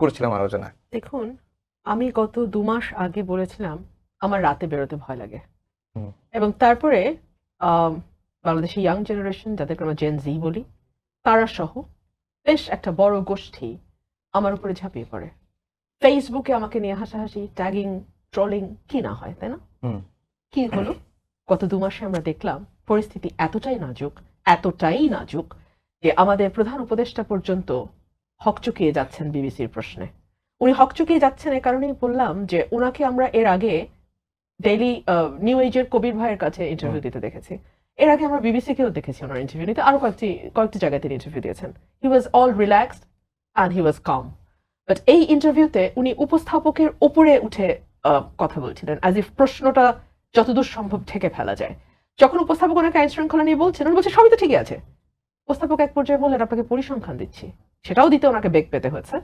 করছিলাম আলোচনা দেখুন আমি গত দু মাস আগে বলেছিলাম আমার রাতে বেরোতে ভয় লাগে। এবং তারপরে বাংলাদেশের ইয়াং জেনারেশন যাদেরকে আমরা জেন জি বলি তারা সহ বেশ একটা বড় গোষ্ঠী আমার উপরে ঝাঁপিয়ে পড়ে। ফেসবুকে আমাকে নিয়ে হাসাহাসি ট্যাগিং ট্রলিং কি না হয় তাই না? হুম। কি হলো? গত দু মাসে আমরা দেখলাম পরিস্থিতি এতটাই নাজুক এতটাই নাজুক যে আমাদের প্রধান উপদেষ্টা পর্যন্ত হকচকিয়ে যাচ্ছেন বিবিসির প্রশ্নে। উনি হকচকিয়ে যাচ্ছেন এ কারণেই বললাম যে ওনাকে আমরা এর আগে ডেইলি নিউ এজের কবির ভাইয়ের কাছে ইন্টারভিউ দিতে দেখেছি। এর আগে আমরা বিবিসি কেও দেখেছি ওনার ইন্টারভিউ নিতে। আরও কয়েকটি কয়েকটি জায়গায় তিনি ইন্টারভিউ দিয়েছেন। He was all relaxed and he was calm but এই ইন্টারভিউতে উনি উপস্থাপকের ওপরে উঠে কথা বলছিলেন অ্যাজ ইফ প্রশ্নটা যতদূর সম্ভব ঠেকে ফেলা যায়। যখন উপস্থাপক ওনাকে আইন শৃঙ্খলা নিয়ে বলছেন উনি বলছে সবই তো ঠিকই আছে। উপস্থাপক এক পর্যায়ে বললেন আপনাকে পরিসংখ্যান দিচ্ছি। সেটাও দিতে ওনাকে বেগ পেতে হয়েছে।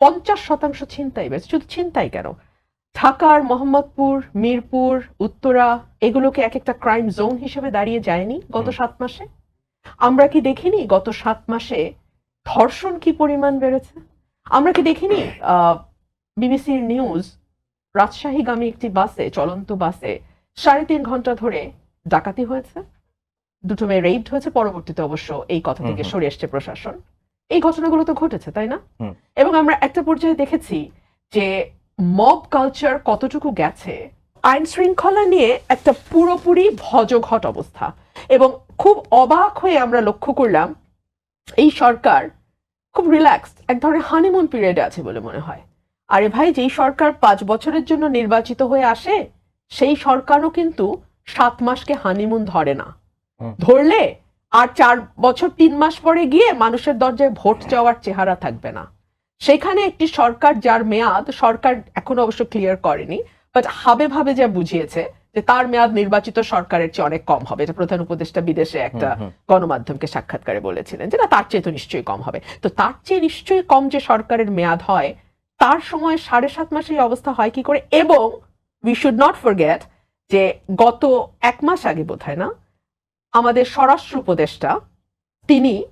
পঞ্চাশ শতাংশ ছিনতাই বেড়েছে শুধু ছিনতাই কেন? ঢাকার মোহাম্মদপুর মিরপুর উত্তরা এগুলোকে এক একটা ক্রাইম জোন হিসেবে দাঁড়িয়ে যায়নি গত সাত মাসে? আমরা কি দেখিনি গত সাত মাসে ধর্ষণ কি পরিমাণ বেড়েছে? আমরা কি দেখিনি বিবিসির নিউজ রাজশাহীগামী একটি বাসে চলন্ত বাসে সাড়ে তিন ঘণ্টা ধরে ডাকাতি হয়েছে? দুটো মেয়ে রেইড হয়েছে পরবর্তীতে অবশ্য এই কথা থেকে। সরে এসছে প্রশাসন। এই ঘটনাগুলো তো ঘটেছে তাই না? এবং আমরা একটা পর্যায়ে দেখেছি যে মব কালচার কতটুকু গেছে আইন শৃঙ্খলা নিয়ে একটা পুরোপুরি ভজঘট অবস্থা। এবং খুব অবাক হয়ে আমরা লক্ষ্য করলাম এই সরকার খুব রিল্যাক্সড এক ধরনের হানিমুন পিরিয়ডে আছে বলে মনে হয়। আরে ভাই যেই সরকার পাঁচ বছরের জন্য নির্বাচিত হয়ে আসে সেই সরকারও কিন্তু সাত মাসকে হানিমুন ধরে না। ধরলে আর চার বছর তিন মাস পরে গিয়ে মানুষের দরজায় ভোট চাওয়ার চেহারা থাকবে না। সেখানে একটি সরকার যার মেয়াদ সরকার এখনও অবশ্য ক্লিয়ার করেনি বাট হাবে ভাবে যা বুঝিয়েছে যে তার মেয়াদ নির্বাচিত সরকারের চেয়ে অনেক কম হবে। এটা প্রধান উপদেষ্টা বিদেশে একটা। গণমাধ্যমকে সাক্ষাৎকারে বলেছিলেন যে না তার চেয়ে তো নিশ্চয়ই কম হবে। তো তার চেয়ে নিশ্চয়ই কম যে সরকারের মেয়াদ হয় তার সময় সাড়ে সাত মাসে এই অবস্থা হয় কি করে? এবং উই শুড নট ফরগেট যে গত এক মাস আগে বোধ হয় না আমাদের স্বরাষ্ট্র উপদেষ্টা তিনি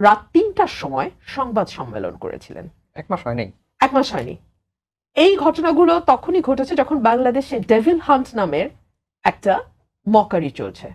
রাত তিনটার সময় সংবাদ সম্মেলন করেছিলেন। এক মাস হয়নি। এক মাস হয়নি। এই ঘটনাগুলো তখনই ঘটেছে যখন বাংলাদেশে ডেভিল হান্ট নামের একটা মকারি চলছে।